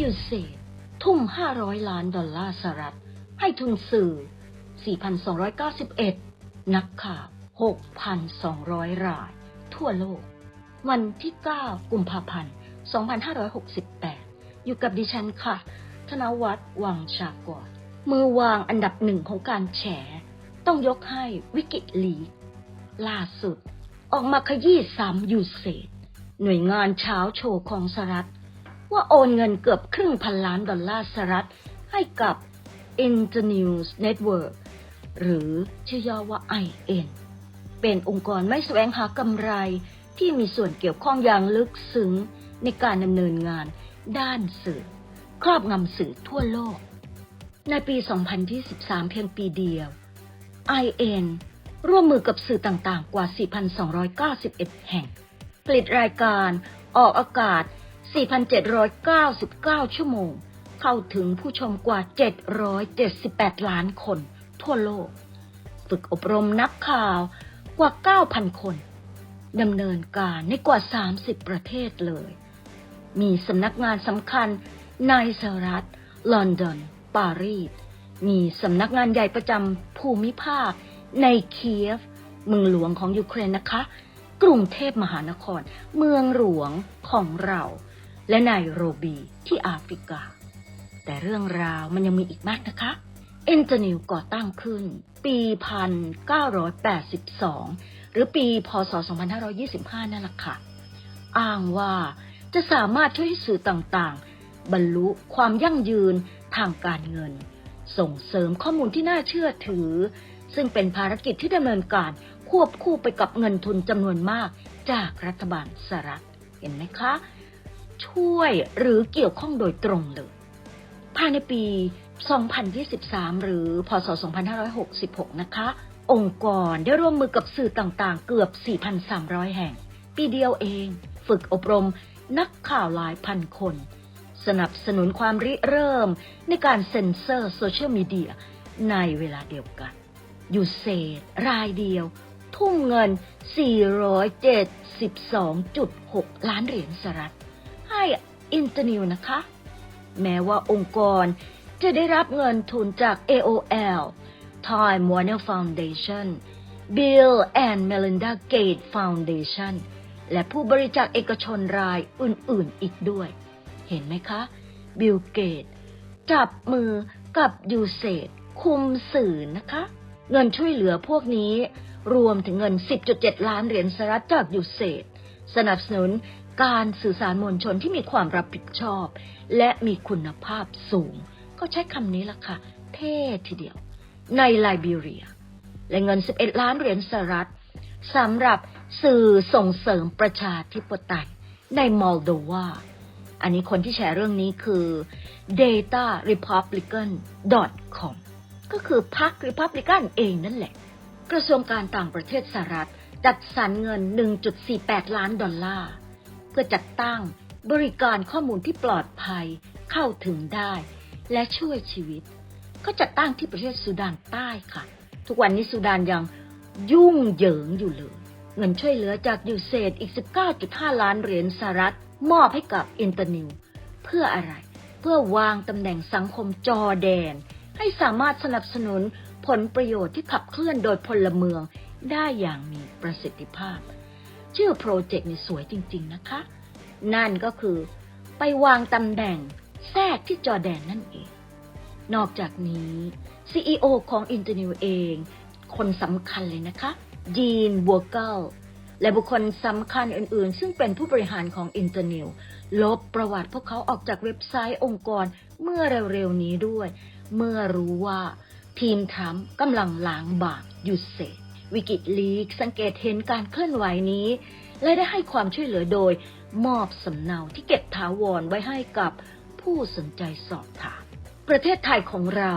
ยูเซทุ่ม 500 ล้านดอลลาร์สหรัฐ ให้ทุนสื่อ 4,291 นักข่าว 6,200 ราย ทั่วโลก วันที่ 9 กุมภาพันธ์ 2568 อยู่กับดิฉันค่ะ ธนวัฒน์วังชากรมือวางอันดับหนึ่งของการแฉ ต้องยกให้วิกิลีล่าสุด ออกมาขยี้ซ้ำยูเซตหน่วยงานเช้าโชว์ของสหรัฐ ว่าโอนเงินเกือบครึ่งพันล้านดอลลาร์สหรัฐให้กับ Internews Network หรือชื่อย่อว่า IN เป็นองค์กรไม่แสวงหากำไรที่มีส่วนเกี่ยวข้องอย่างลึกซึ้งในการดำเนินงานด้านสื่อ ครอบงำสื่อทั่วโลก ในปี 2023เพียงปีเดียว IN ร่วมมือกับสื่อต่างๆ กว่า 4,291 แห่ง ผลิตรายการออกอากาศ 4,799 ชั่วโมง เข้าถึงผู้ชมกว่า 778 ล้านคน ทั่วโลก ฝึกอบรมนักข่าวกว่า 9,000 คนดำเนินการในกว่า 30 ประเทศเลย มีสำนักงานสำคัญในสหรัฐ ลอนดอน ปารีส มีสำนักงานใหญ่ประจำภูมิภาค ในเคียฟ เมืองหลวงของยูเครนนะคะ กรุงเทพมหานคร เมืองหลวงของเรา และไนโรบีที่แอฟริกา แต่เรื่องราวมันยังมีอีกมากนะคะ เอนเตอร์นิวก่อตั้งขึ้น ปี 1982 หรือปีพศ 2525 นั่นแหละค่ะ อ้างว่าจะสามารถช่วยให้สื่อต่างๆ บรรลุความยั่งยืนทางการเงิน ส่งเสริมข้อมูลที่น่าเชื่อถือ ซึ่งเป็นภารกิจที่ดำเนินการควบคู่ไปกับเงินทุนจำนวนมากจากรัฐบาลสหรัฐ เห็นไหมคะ ช่วยหรือเกี่ยวข้องโดยตรงเลยภายในปี 2023 หรือ พศ 2566 นะคะ องค์กรได้ร่วมมือกับสื่อต่างๆ เกือบ 4,300 แห่ง ปีเดียวเอง ฝึกอบรมนักข่าวหลายพันคน สนับสนุนความริเริ่มในการเซ็นเซอร์โซเชียลมีเดียในเวลาเดียวกันยูเซตรายเดียว ทุ่มเงิน 472.6 ล้านเหรียญสหรัฐ ให้อินเตอร์นิวนะคะ แม้ว่าองค์กรจะได้รับเงินทุนจาก AOL Time Warner Foundation Bill and Melinda Gates Foundation และผู้บริจาคเอกชนรายอื่นๆอีกด้วย เห็นไหมคะ บิลเกตจับมือกับยูเซตคุมสื่อนะคะ เงินช่วยเหลือพวกนี้ รวมถึงเงิน 10.7 ล้านเหรียญสหรัฐจากยูเซตสนับสนุน การสื่อสารมวลชนที่มีความรับผิดชอบ และมีคุณภาพสูง ก็ใช้คำนี้ละค่ะ เท่ทีเดียว ในไลบีเรีย และเงิน 11 ล้านเหรียญสหรัฐสำหรับสื่อส่งเสริมประชาธิปไตยในมอลโดวา อันนี้คนที่แชร์เรื่องนี้คือ datarepublican.com ก็คือพรรคริพับลิกันเองนั่นแหละ กระทรวงการต่างประเทศสหรัฐจัดสรรเงิน 1.48 ล้านดอลลาร์ เพื่อจัดตั้งบริการข้อมูลที่ปลอดภัยเข้าถึงได้ และช่วยชีวิตเขาจัดตั้งที่ประเทศสุดานใต้ค่ะ ทุกวันนี้สุดานยังยุ่งเหยิงอยู่เลย เงินช่วยเหลือจากยูเซตอีก 19.5 ล้านเหรียญสหรัฐ มอบให้กับอินเตอร์นิว เพื่ออะไร เพื่อวางตำแหน่งสังคมจอแดน ให้สามารถสนับสนุนผลประโยชน์ที่ขับเคลื่อนโดยพลเมืองได้อย่างมีประสิทธิภาพ ชื่อโปรเจกต์นี่สวยจริง ๆนะคะ นั่นก็คือไปวางตำแหน่งแทรกที่จอแดนนั่นเอง นอกจากนี้ CEO ของ i n t e r n e w เอง คนสำคัญเลยนะคะยีนบัวเกลและบุคคลสำคัญอื่นๆ ซึ่งเป็นผู้บริหารของ i n t e r n e w ลบประวัติพวกเขาออกจากเว็บไซต์องค์กรเมื่อเร็วๆนี้ด้วย เมื่อรู้ว่าทีมทรัมกำลังล้างบาปยูเซ วิกิลีกสังเกตเห็นการเคลื่อนไหวนี้ และได้ให้ความช่วยเหลือโดยมอบสำเนาที่เก็บถาวรไว้ให้กับผู้สนใจสอบถาม ประเทศไทยของเรา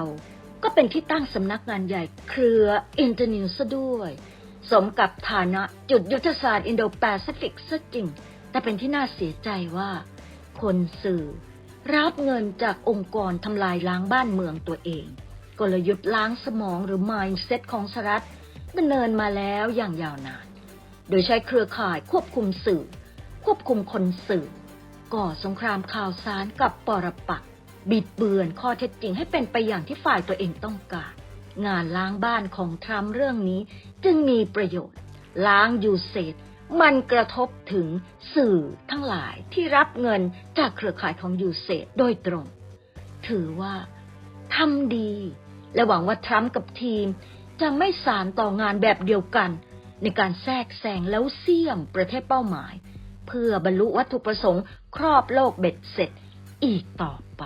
ก็เป็นที่ตั้งสำนักงานใหญ่เครืออินเตอร์นิวซะด้วย สมกับฐานะจุดยุทธศาสตร์อินโดแปซิฟิกซะจริง แต่เป็นที่น่าเสียใจว่า คนสื่อ รับเงินจากองค์กรทำลายล้างบ้านเมืองตัวเอง กลยุทธ์ล้างสมองหรือ mindset ของสหรัฐ ดำเนินมาแล้วอย่างยาวนาน โดยใช้เครือข่ายควบคุมสื่อ ควบคุมคนสื่อ ก่อสงครามข่าวสารกับปรปักบิดเบือนข้อเท็จจริงให้เป็นไปอย่างที่ฝ่ายตัวเองต้องการ งานล้างบ้านของทรัมป์เรื่องนี้จึงมีประโยชน์ ล้างยูเซตมันกระทบถึงสื่อทั้งหลายที่รับเงินจากเครือข่ายของยูเซตโดยตรง ถือว่าทำดี และหวังว่าทรัมป์กับทีม จะไม่สารต่องานแบบเดียวกัน ในการแทรกแซงแล้วเสี่ยมประเทศเป้าหมาย เพื่อบรรลุวัตถุประสงค์ครอบโลกเบ็ดเสร็จอีกต่อไป